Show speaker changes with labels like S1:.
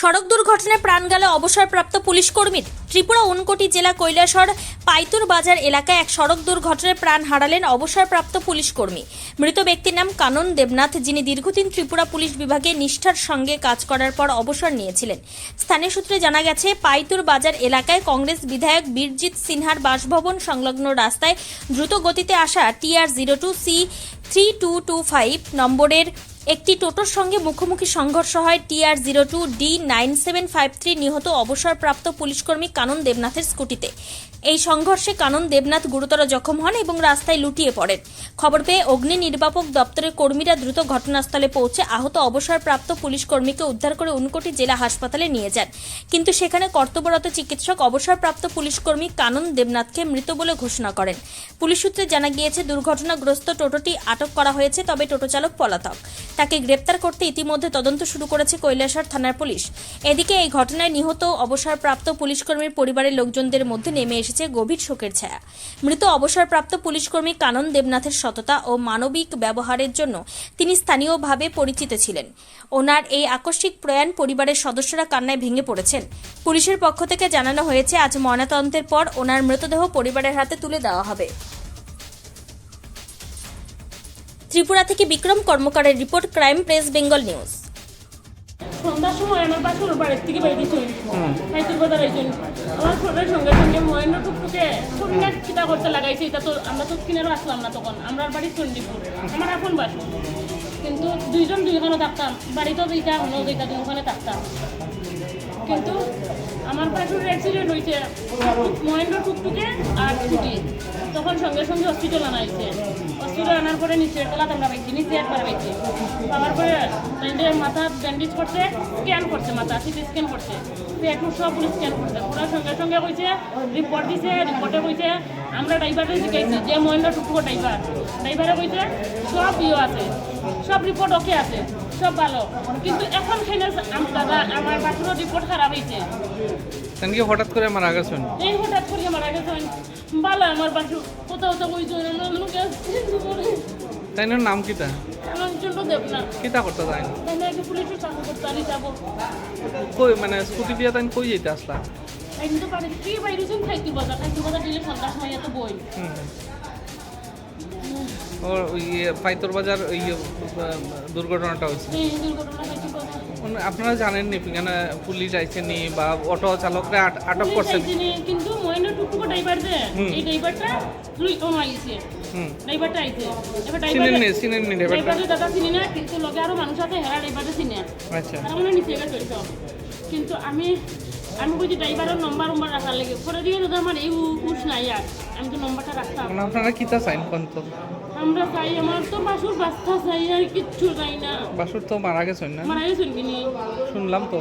S1: সড়ক দুর্ঘটনায় প্রাণ গেল অবসরপ্রাপ্ত পুলিশ কর্মীর। ত্রিপুরা উনকোটি জেলা কৈলাসর পাইতুর বাজার এলাকায় এক সড়ক দুর্ঘটনায় প্রাণ হারালেন অবসরপ্রাপ্ত পুলিশ কর্মী। মৃত ব্যক্তির নাম কানন দেবনাথ, যিনি দীর্ঘদিন ত্রিপুরা পুলিশ বিভাগে নিষ্ঠার সঙ্গে কাজ করার পর অবসর নিয়েছিলেন। স্থানীয় সূত্রে জানা গেছে, পাইতুর বাজার এলাকায় কংগ্রেস বিধায়ক বীরজিৎ সিনহার বাসভবন সংলগ্ন রাস্তায় দ্রুত গতিতে আসা TR zero two C three two two five নম্বরের একটি টোটোর সঙ্গে মুখোমুখি সংঘর্ষ হয় TR zero two D nine seven five three নিহত অবসরপ্রাপ্ত পুলিশকর্মী কানন দেবনাথের স্কুটিতে। এই সংঘর্ষে কানন দেবনাথ গুরুতর জখম হন এবং রাস্তায় লুটিয়ে পড়েন। খবর পেয়ে অগ্নি নির্বাপক দপ্তরের কর্মীরা দ্রুত ঘটনাস্থলে পৌঁছে আহত অবসরপ্রাপ্ত পুলিশ কর্মীকে উদ্ধার করে উনকোটি জেলা হাসপাতালে নিয়ে যান। কিন্তু সেখানে কর্তব্যরত চিকিৎসক অবসরপ্রাপ্ত পুলিশকর্মী কানন দেবনাথকে মৃত বলে ঘোষণা করেন। পুলিশ সূত্রে জানা গিয়েছে, দুর্ঘটনাগ্রস্ত টোটোটি আটক করা হয়েছে, তবে টোটো চালক পলাতক। তাকে গ্রেপ্তার করতে ইতিমধ্যে তদন্ত শুরু করেছে কৈলাসর থানার পুলিশ। এদিকে এই ঘটনায় নিহত অবসরপ্রাপ্ত পুলিশকর্মীর পরিবারের লোকজনদের মধ্যে নেমে এসেছে গভীর শোকের ছায়া। মৃত অবসরপ্রাপ্ত পুলিশকর্মী কানন দেবনাথের সততা ও মানবিক ব্যবহারের জন্য তিনি স্থানীয়ভাবে পরিচিত ছিলেন। ওনার এই আকস্মিক প্রয়াণ পরিবারের সদস্যরা কান্নায় ভেঙে পড়েছেন। পুলিশের পক্ষ থেকে জানানো হয়েছে, আজ ময়নাতদন্তের পর ওনার মৃতদেহ পরিবারের হাতে তুলে দেওয়া হবে। ত্রিপুরা থেকে Bikram কর্মকারের report crime press Bengal news.
S2: সন্ধ্যার সময় আমার বাসুর বাড়ির থেকে বেরিয়েছেন হাইতুর বাজার আইছেন আমার ছোটের সঙ্গে সঙ্গে মহেন্দ্র টুকটুকে সন্ধ্যা চিতা করতে লাগাইছে। এটা তো আমরা তো কিনেরও আসলাম না তখন। আমরা বাড়ি চণ্ডীপুর আমার এখন বাসু। কিন্তু দুইজন দুইখানে থাকতাম। বাড়িতেও যেটা হলেও যেটা দুইখানে থাকতাম। কিন্তু আমার বাসুর অ্যাক্সিডেন্ট হয়েছে মহেন্দ্র টুকটুকে আর ছুটি। তখন সঙ্গে সঙ্গে হসপিটাল আনাইছে হসপিটাল আনার পরে নিচে তলাতে আমরা পাইছি নিচে একবার পাইছি পাওয়ার পরে মাথা ব্যান্ডেজ করছে স্ক্যান করছে মাথা সিটি স্ক্যান করছে। পেট সব পুলিশ স্ক্যান করছে। পুরো সঙ্গে সঙ্গে কইছে রিপোর্ট দিছে রিপোর্টে কইছে, আমরা ড্রাইভারে শিখাইছি যে মহেন্দ্র টুকটুকো ড্রাইভার ড্রাইভারে কইছে, সব ইয়ে আছে, সব রিপোর্ট ওকে আছে, সব ভালো। কিন্তু এখন খেলে দাদা, আমার বাসুরও রিপোর্ট খারাপ হয়েছে
S3: কেন কি হঠাৎ করে মারা গেছেন?
S2: এই হঠাৎ করে মারা গেছেন। ভালো আমার বাসু। কোথাও তো না লোকে
S3: তাই না। নাম কিতা
S2: জন্য না।
S3: কিতা করতে যায়
S2: তাহলে একটু পুলিশের চাকরি করতে আমি যাব।
S3: কই মানে স্কুটি দিয়া তাই কই যেতে আসলা?
S2: একদিন তো পারে কি বাইরেছেন খাইতে বাজার। খাইতে বাজার দিলে সন্ধ্যার সময় এত বই।
S3: হুম। ওর ওই ইয়ে, পাইতর বাজার ওই ইয়ে, দুর্ঘটনাটা হয়েছে। আপনারা জানেন নি এখানে পুলিশ আইসেনি বা অটো চালকরা আট- আটক করছেন।
S2: কিন্তু মহেন্দ্র টুকটুকো ড্রাইভার যে এই ড্রাইভারটা তুই ও আইছে ড্রাইভারটা আইছে এবার ড্রাইভার
S3: নি চিনেন নি ড্রাইভারটা
S2: দাদা চিনি না কিন্তু লগে আরও মানুষ আছে হেরা ড্রাইভারটা চিনে।
S3: আচ্ছা।
S2: তারা মনে নিচে গেছে কিন্তু আমি আমি বুঝি ড্রাইভারের নম্বর নম্বর রাখার লাগে। পরে দিয়ে দাদা আমার এই উঠ নাই আর। আমি তো নম্বরটা রাখতাম।
S3: মানে আপনারা কিতা চাইন কোন তো?
S2: আমরা চাই আমার তো বাসুর বাচ্চা চাই আর কিচ্ছু চাই না।
S3: বাসুর তো মারা গেছেন না?
S2: মারা গেছেন কিনি।
S3: শুনলাম তো।